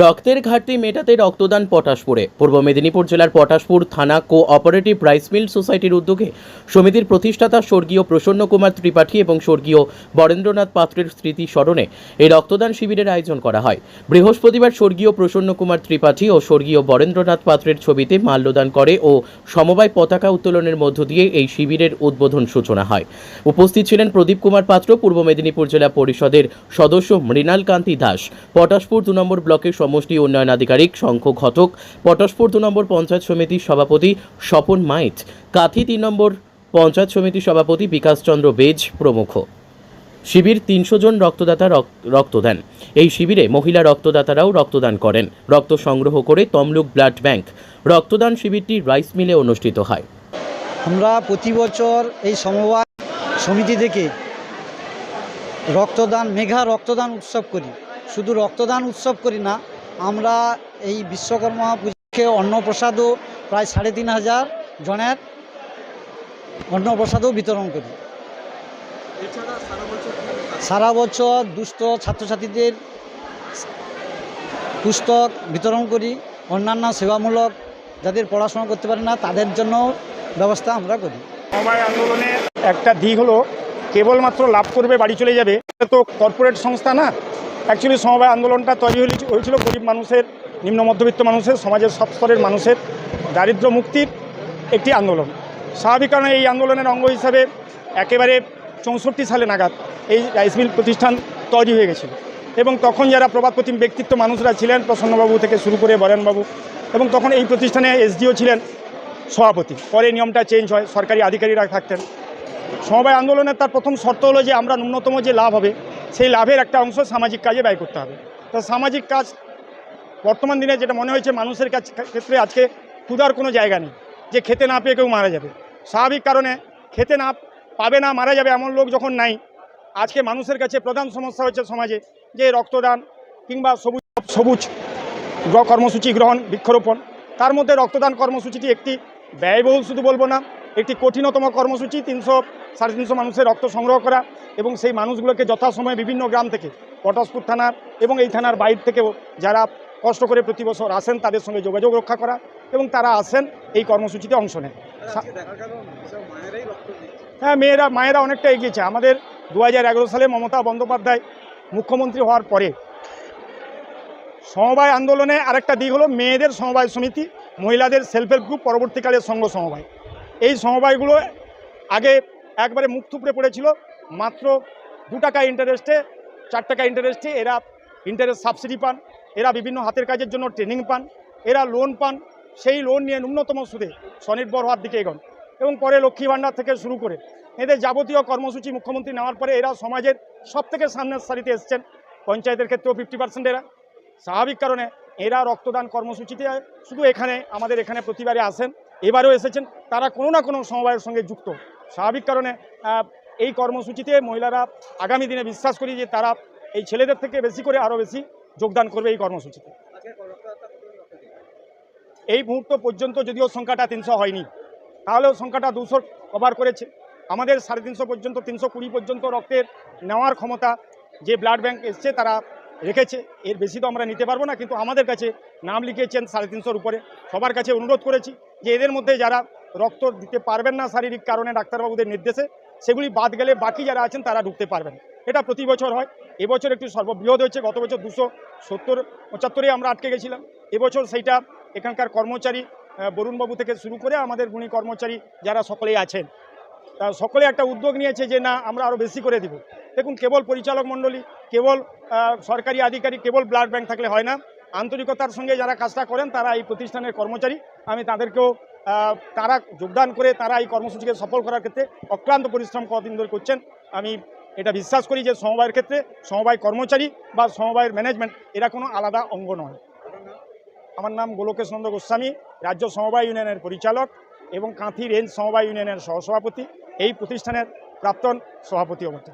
রক্তের ঘাটতি মেটাতে রক্তদান পটাশপুরে। পূর্ব মেদিনীপুর জেলার পটাশপুর থানা কো অপারেটিভ রাইস মিল সোসাইটির উদ্যোগে সমিতির প্রতিষ্ঠাতা স্বর্গীয় প্রসন্ন কুমার ত্রিপাঠী এবং স্বর্গীয় বরেন্দ্রনাথ পাত্রের স্মৃতি স্মরণে এই রক্তদান শিবিরের আয়োজন করা হয়। বৃহস্পতিবার স্বর্গীয় প্রসন্ন কুমার ত্রিপাঠী ও স্বর্গীয় বরেন্দ্রনাথ পাত্রের ছবিতে মাল্যদান করে ও সমবায় পতাকা উত্তোলনের মধ্য দিয়ে এই শিবিরের উদ্বোধন সূচনা হয়। উপস্থিত ছিলেন প্রদীপ কুমার পাত্র, পূর্ব মেদিনীপুর জেলা পরিষদের সদস্য মৃণাল কান্তি দাস। পটাশপুর দু নম্বর ব্লকের সমষ্টি উন্নয়ন আধিকারিক, শঙ্খ ঘটক, পটাশপুর দু নম্বর পঞ্চায়েত সমিতির সভাপতি স্বপন মাইত, কাথি তিন নম্বর পঞ্চায়েত সমিতির সভাপতি বিকাশচন্দ্র বেজ প্রমুখ। শিবির তিনশো জন রক্তদাতা রক- রক্ত দেন। এই শিবিরে মহিলা রক্তদাতারাও রক্তদান করেন। রক্ত সংগ্রহ করে তমলুক ব্লাড ব্যাংক। রক্তদান শিবিরটি রাইস মিলে অনুষ্ঠিত হয়। আমরা প্রতি বছর এই সমবায় সমিতি থেকে রক্তদান মেঘা রক্তদান উৎসব করি। শুধু রক্তদান উৎসব করি না আমরা এই বিশ্বকর্মা পুজোকে অন্নপ্রসাদও প্রায় সাড়ে তিন হাজার জনের অন্নপ্রসাদও বিতরণ করি। সারা বছর দুস্থ ছাত্রছাত্রীদের পুস্তক বিতরণ করি অন্যান্য সেবামূলক যাদের পড়াশোনা করতে পারে না তাদের জন্য ব্যবস্থা আমরা করি। সমবায় আন্দোলনের একটা দিক হলো কেবলমাত্র লাভ করবে বাড়ি চলে যাবে তো কর্পোরেট সংস্থা না। অ্যাকচুয়ালি সমবায় আন্দোলনটা তৈরি হয়েছিল- গরিব মানুষের, নিম্ন মধ্যবিত্ত মানুষের, সমাজের সব স্তরের মানুষের দারিদ্র্য মুক্তির একটি আন্দোলন। স্বাভাবিক কারণে এই আন্দোলনের অঙ্গ হিসাবে একেবারে চৌষট্টি সালে নাগাদ এই রাইস মিল প্রতিষ্ঠান তৈরি হয়ে গেছিল। এবং তখন যারা প্রবাদপ্রতিম ব্যক্তিত্ব মানুষরা ছিলেন, প্রসন্নবাবু থেকে শুরু করে বরেনবাবু, এবং তখন এই প্রতিষ্ঠানে এসডিও ছিলেন সভাপতি। পরে নিয়মটা চেঞ্জ হয়, সরকারি আধিকারিকরা থাকতেন। সমবায় আন্দোলনের তার প্রথম শর্ত হলো যে আমরা ন্যূনতম যে লাভ হবে সেই লাভের একটা অংশ সামাজিক কাজে ব্যয় করতে হবে। তো সামাজিক কাজ বর্তমান দিনে যেটা মনে হয়েছে মানুষের কাছ ক্ষেত্রে আজকে ক্ষুধার কোনো জায়গা নেই, যে খেতে না পেয়ে কেউ মারা যাবে। স্বাভাবিক কারণে খেতে না পাবে না, মারা যাবে এমন লোক যখন নাই, আজকে মানুষের কাছে প্রধান সমস্যা হচ্ছে সমাজে যে রক্তদান কিংবা সবুজ সবুজ কর্মসূচি গ্রহণ, বৃক্ষরোপণ। তার মধ্যে রক্তদান কর্মসূচিটি একটি ব্যয়বহুল, শুধু বলব না, একটি কঠিনতম কর্মসূচি, তিনশো, সাড়ে তিনশো মানুষের রক্ত সংগ্রহ করা। এবং সেই মানুষগুলোকে যথাসময়ে বিভিন্ন গ্রাম থেকে, পটাশপুর থানার এবং এই থানার বাইর থেকেও যারা কষ্ট করে প্রতি বছর আসেন, তাদের সঙ্গে যোগাযোগ রক্ষা করা এবং তারা আসেন, এই কর্মসূচিতে অংশ নেন। হ্যাঁ মেয়েরা, মায়েরা অনেকটা এগিয়েছে। আমাদের দু হাজার এগারো সালে মমতা বন্দ্যোপাধ্যায় মুখ্যমন্ত্রী হওয়ার পরে সমবায় আন্দোলনে আরেকটা দিক হলো মেয়েদের সমবায় সমিতি, মহিলাদের সেলফ হেল্প গ্রুপ পরবর্তীকালে সংঘ সমবায়। এই সমবায়গুলো আগে একবারে মুখ থুপড়ে পড়েছিল। মাত্র দু টাকা ইন্টারেস্টে চার টাকা ইন্টারেস্টে এরা ইন্টারেস্ট সাবসিডি পান, এরা বিভিন্ন হাতের কাজের জন্য ট্রেনিং পান, এরা লোন পান, সেই লোন নিয়ে ন্যূনতম সুদে স্বনির্ভর হওয়ার দিকে এগোন। এবং পরে লক্ষ্মী ভাণ্ডার থেকে শুরু করে এদের যাবতীয় কর্মসূচি মুখ্যমন্ত্রী নেওয়ার পরে এরা সমাজের সব থেকে সামনের সারিতে এসছেন। পঞ্চায়েতের ক্ষেত্রেও ফিফটি পার্সেন্ট এরা। স্বাভাবিক কারণে এরা রক্তদান কর্মসূচিতে শুধু এখানে, আমাদের এখানে প্রতিবারে আসেন, এবারেও এসেছেন। তারা কোনো না কোনো সমবায়ের সঙ্গে যুক্ত। স্বাভাবিক কারণে এই কর্মসূচিতে মহিলারা আগামী দিনে বিশ্বাস করি যে তারা এই ছেলেদের থেকে বেশি করে আরও বেশি যোগদান করবে এই কর্মসূচিতে। এই মুহূর্ত পর্যন্ত যদিও সংখ্যাটা তিনশো হয়নি, তাহলেও সংখ্যাটা দুশো কভার করেছে। আমাদের সাড়ে তিনশো পর্যন্ত, তিনশো কুড়ি পর্যন্ত রক্তের নেওয়ার ক্ষমতা যে ব্লাড ব্যাংক এসছে তারা রেখেছে। এর বেশি তো আমরা নিতে পারব না, কিন্তু আমাদের কাছে নাম লিখিয়েছেন সাড়ে তিনশোর উপরে। সবার কাছে অনুরোধ করেছি যে এদের মধ্যে যারা রক্ত দিতে পারবেন না শারীরিক কারণে ডাক্তারবাবুদের নির্দেশে সেগুলি বাদ গেলে বাকি যারা আছেন তারা ঢুকতে পারবেন। এটা প্রতি বছর হয়। এবছর একটু সর্ববৃহৎ হয়েছে। গত বছর দুশো সত্তর, পঁচাত্তরে আমরা আটকে গেছিলাম। এবছর সেইটা এখানকার কর্মচারী বরুণবাবু থেকে শুরু করে আমাদের গুণী কর্মচারী যারা সকলেই আছেন, তা সকলে একটা উদ্যোগ নিয়েছে যে, না, আমরা আরও বেশি করে দিব। দেখুন, কেবল পরিচালক মণ্ডলী, কেবল সরকারি আধিকারিক, কেবল ব্লাড ব্যাংক থাকলে হয় না। আন্তরিকতার সঙ্গে যারা কাজটা করেন, তারা এই প্রতিষ্ঠানের কর্মচারী। আমি তাদেরকেও তারা যোগদান করে তারা এই কর্মসূচিকে সফল করার ক্ষেত্রে অক্লান্ত পরিশ্রম কদিন ধরে করছেন, আমি এটা বিশ্বাস করি যে সমবায়ের ক্ষেত্রে সমবায় কর্মচারী বা সমবায়ের ম্যানেজমেন্ট এরা কোনো আলাদা অঙ্গ নয়। আমার নাম গোলকেশ নন্দ গোস্বামী, রাজ্য সমবায় ইউনিয়নের পরিচালক এবং কাঁথি রেঞ্জ সমবায় ইউনিয়নের সহসভাপতি, এই প্রতিষ্ঠানের প্রাক্তন সভাপতিও বটে